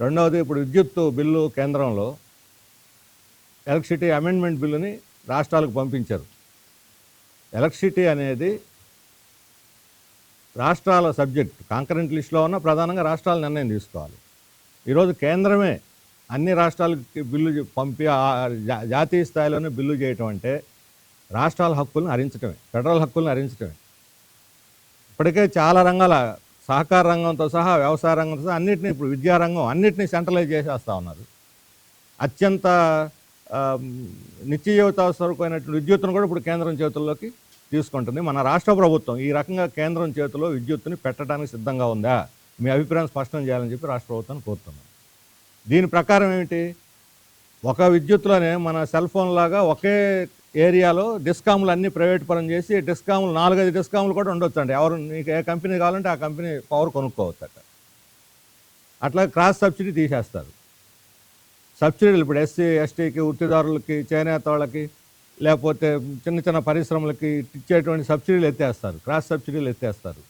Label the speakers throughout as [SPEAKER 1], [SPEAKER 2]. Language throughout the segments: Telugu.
[SPEAKER 1] రెండవది ఇప్పుడు విద్యుత్ బిల్లు కేంద్రంలో ఎలక్ట్రిసిటీ అమెండ్మెంట్ బిల్లుని రాష్ట్రాలకు పంపించారు. ఎలక్ట్రిసిటీ అనేది రాష్ట్రాల సబ్జెక్ట్ కాంకరెంట్ లిస్టులో ఉన్న ప్రధానంగా రాష్ట్రాలు నిర్ణయం తీసుకోవాలి. ఈరోజు కేంద్రమే అన్ని రాష్ట్రాలకి బిల్లు పంపి జా- జాతీయ స్థాయిలోనే బిల్లు చేయటం అంటే రాష్ట్రాల హక్కులను హరించటమే ఫెడరల్ హక్కులను హరించటమే ఇప్పటికే చాలా రంగాల సహకార రంగంతో సహా వ్యవసాయ రంగంతో సహా అన్నింటినీ ఇప్పుడు విద్యారంగం అన్నింటినీ సెంట్రలైజ్ చేసేస్తూ ఉన్నారు. అత్యంత నిత్య జీవితావసరమైనటువంటి విద్యుత్తును కూడా ఇప్పుడు కేంద్రం చేతుల్లోకి తీసుకుంటుంది. మన రాష్ట్ర ప్రభుత్వం ఈ రకంగా కేంద్రం చేతిలో విద్యుత్తుని పెట్టడానికి సిద్ధంగా ఉందా? మీ అభిప్రాయం స్పష్టం చేయాలని చెప్పి రాష్ట్ర ప్రభుత్వాన్ని కోరుతున్నాను. దీని ప్రకారం ఏమిటి? ఒక విద్యుత్లోనే మన సెల్ ఫోన్ లాగా ఒకే ఏరియాలో డిస్కాములు అన్ని ప్రైవేట్ పరం చేసి డిస్కాములు నాలుగైదు డిస్కాములు కూడా ఉండొచ్చు అండి ఎవరు మీకు ఏ కంపెనీ కావాలంటే ఆ కంపెనీ పవర్ కొనుక్కోవచ్చు అట్ట అట్లా క్రాస్ సబ్సిడీ తీసేస్తారు. సబ్సిడీలు ఇప్పుడు ఎస్సీ ఎస్టీకి వృత్తిదారులకి చేనేత వాళ్ళకి లేకపోతే చిన్న చిన్న పరిశ్రమలకి ఇచ్చేటువంటి సబ్సిడీలు ఎత్తేస్తారు. క్రాస్ సబ్సిడీలు ఎత్తేస్తారు.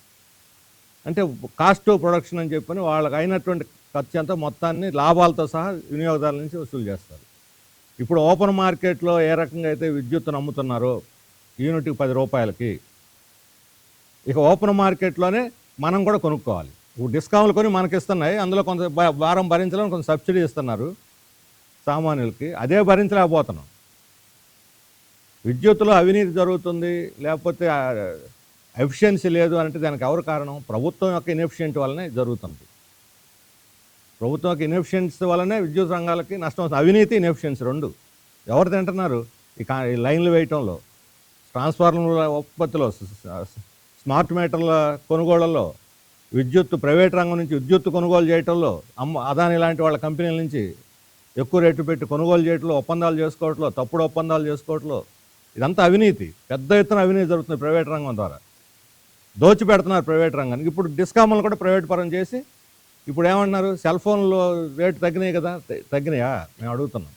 [SPEAKER 1] అంటే కాస్ట్ ఆఫ్ ప్రొడక్షన్ అని చెప్పని వాళ్ళకి అయినటువంటి ఖర్చు అంతా మొత్తాన్ని లాభాలతో సహా వినియోగదారుల నుంచి వసూలు చేస్తారు. ఇప్పుడు ఓపెన్ మార్కెట్లో ఏ రకంగా అయితే విద్యుత్తును అమ్ముతున్నారో యూనిట్కి పది రూపాయలకి ఇక ఓపెన్ మార్కెట్లోనే మనం కూడా కొనుక్కోవాలి. ఇప్పుడు డిస్కౌంట్లు కొని మనకి ఇస్తున్నాయి అందులో కొంత భా- భారం భరించడం కొంత సబ్సిడీ ఇస్తున్నారు సామాన్యులకి. అదే భరించలేకపోతున్నాం. విద్యుత్తులో అవినీతి జరుగుతుంది లేకపోతే ఎఫిషియన్సీ లేదు అంటే దానికి ఎవరు కారణం? ప్రభుత్వం యొక్క ఇన్ఎఫిషియంట్ వల్లనే జరుగుతుంది. ప్రభుత్వం యొక్క ఇన్ఎఫిషియన్సీ వల్లనే విద్యుత్ రంగాలకి నష్టం వస్తుంది. అవినీతి ఇన్ఎఫిషియన్స్ రెండు. ఎవరు తింటున్నారు? ఈ లైన్లు వేయటంలో ట్రాన్స్ఫార్మర్ల ఉత్పత్తిలో స్మార్ట్ మీటర్ల కొనుగోళ్ళలో విద్యుత్ ప్రైవేట్ రంగం నుంచి విద్యుత్ కొనుగోలు చేయటంలో అమ్మ అదాని లాంటి వాళ్ళ కంపెనీల నుంచి ఎక్కువ రేటు పెట్టి కొనుగోలు చేయటంలో ఒప్పందాలు చేసుకోవట్లో తప్పుడు ఒప్పందాలు చేసుకోవట్లో ఇదంతా అవినీతి. పెద్ద ఎత్తున అవినీతి జరుగుతుంది ప్రైవేట్ రంగం ద్వారా. దోచి పెడుతున్నారు ప్రైవేట్ రంగానికి. ఇప్పుడు డిస్కామ్లు కూడా ప్రైవేట్ పరం చేసి ఇప్పుడు ఏమంటున్నారు సెల్ ఫోన్లో రేటు తగ్గినాయి కదా? తగ్గినాయా? మేము అడుగుతున్నాం.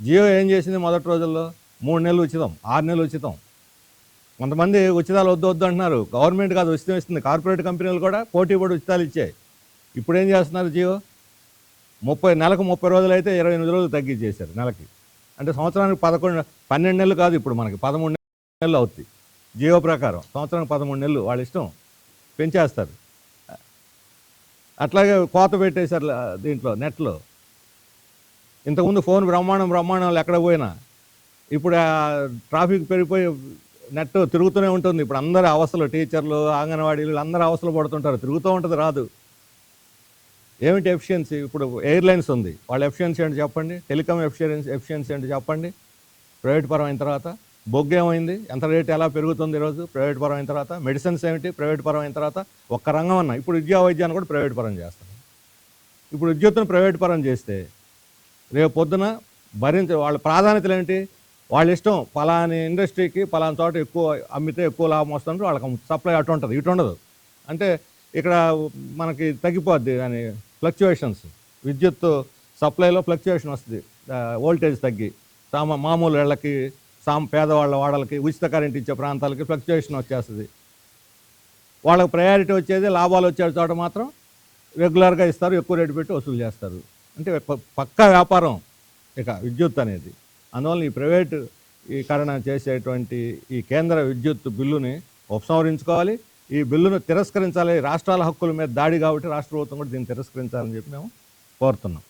[SPEAKER 1] జియో ఏం చేసింది మొదటి రోజుల్లో? మూడు నెలలు ఉచితం ఆరు నెలలు ఉచితం. కొంతమంది ఉచితాలు వద్దు వద్దు అంటున్నారు. గవర్నమెంట్ కాదు ఉచితం ఇస్తుంది. కార్పొరేట్ కంపెనీలు కూడా పోటీ పడి ఉచితాలు ఇచ్చాయి. ఇప్పుడు ఏం చేస్తున్నారు జియో? ముప్పై నెలకు ముప్పై రోజులు అయితే ఇరవై ఎనిమిది రోజులు తగ్గించేశారు నెలకి. అంటే సంవత్సరానికి పదకొండు పన్నెండు నెలలు కాదు ఇప్పుడు మనకి పదమూడు నెలలు అవుతుంది జియో ప్రకారం సంవత్సరానికి పదమూడు నెలలు వాళ్ళ ఇష్టం పెంచేస్తారు. అట్లాగే కోత పెట్టేశారు దీంట్లో నెట్లో. ఇంతకుముందు ఫోన్ బ్రహ్మాండం బ్రహ్మాండం ఎక్కడ పోయినా. ఇప్పుడు ట్రాఫిక్ పెరిగిపోయి నెట్ తిరుగుతూనే ఉంటుంది. ఇప్పుడు అందరు అవస్థలు టీచర్లు అంగన్వాడీలు అందరూ అవస్థలు పడుతుంటారు. తిరుగుతూ ఉంటుంది రాదు. ఏమిటి ఎఫిషియన్సీ? ఇప్పుడు ఎయిర్లైన్స్ ఉంది. వాళ్ళ ఎఫిషియన్సీ ఏంటి చెప్పండి. టెలికామ్ ఎఫిషియన్సీ ఎఫిషియన్సీ ఏంటి చెప్పండి. ప్రైవేట్ పరం అయిన తర్వాత. బొగ్గేమైంది? ఎంత రేట్ ఎలా పెరుగుతుంది ఈరోజు? ప్రైవేట్ పరం అయిన తర్వాత మెడిసిన్స్ ఏమిటి? ప్రైవేట్ పరం అయిన తర్వాత ఒక్క రంగం అన్న. ఇప్పుడు విద్యా వైద్యాన్ని కూడా ప్రైవేట్ పరం చేస్తాం. ఇప్పుడు విద్యుత్తును ప్రైవేట్ పరం చేస్తే రేపు పొద్దున భరించ వాళ్ళ ప్రాధాన్యతలు ఏంటి? వాళ్ళ ఇష్టం పలాని ఇండస్ట్రీకి పలాని చోట ఎక్కువ అమ్మితే ఎక్కువ లాభం వస్తుంటే వాళ్ళకి సప్లై అటు ఉంటుంది ఇటు ఉండదు. అంటే ఇక్కడ మనకి తగ్గిపోద్ది అని ఫ్లక్చువేషన్స్ విద్యుత్ సప్లైలో ఫ్లక్చువేషన్ వస్తుంది. వోల్టేజ్ తగ్గి సామా మామూలు ఇళ్ళకి సాం పేదవాళ్ళ వాడలకి ఉచిత కరెంట్ ఇచ్చే ప్రాంతాలకి ఫ్లక్చువేషన్ వచ్చేస్తుంది. వాళ్ళకి ప్రయారిటీ వచ్చేది లాభాలు వచ్చే చోట మాత్రం రెగ్యులర్గా ఇస్తారు ఎక్కువ రేటు పెట్టి వసూలు చేస్తారు. అంటే ప- పక్కా వ్యాపారం ఇక విద్యుత్ అనేది. అందువల్ల ఈ ప్రైవేటు ఈ కరణ చేసేటువంటి ఈ కేంద్ర విద్యుత్ బిల్లుని ఉపసంహరించుకోవాలి. ఈ బిల్లును తిరస్కరించాలి. రాష్ట్రాల హక్కుల మీద దాడి కాబట్టి రాష్ట్ర ప్రభుత్వం కూడా దీన్ని తిరస్కరించాలని చెప్పి మేము కోరుతున్నాం.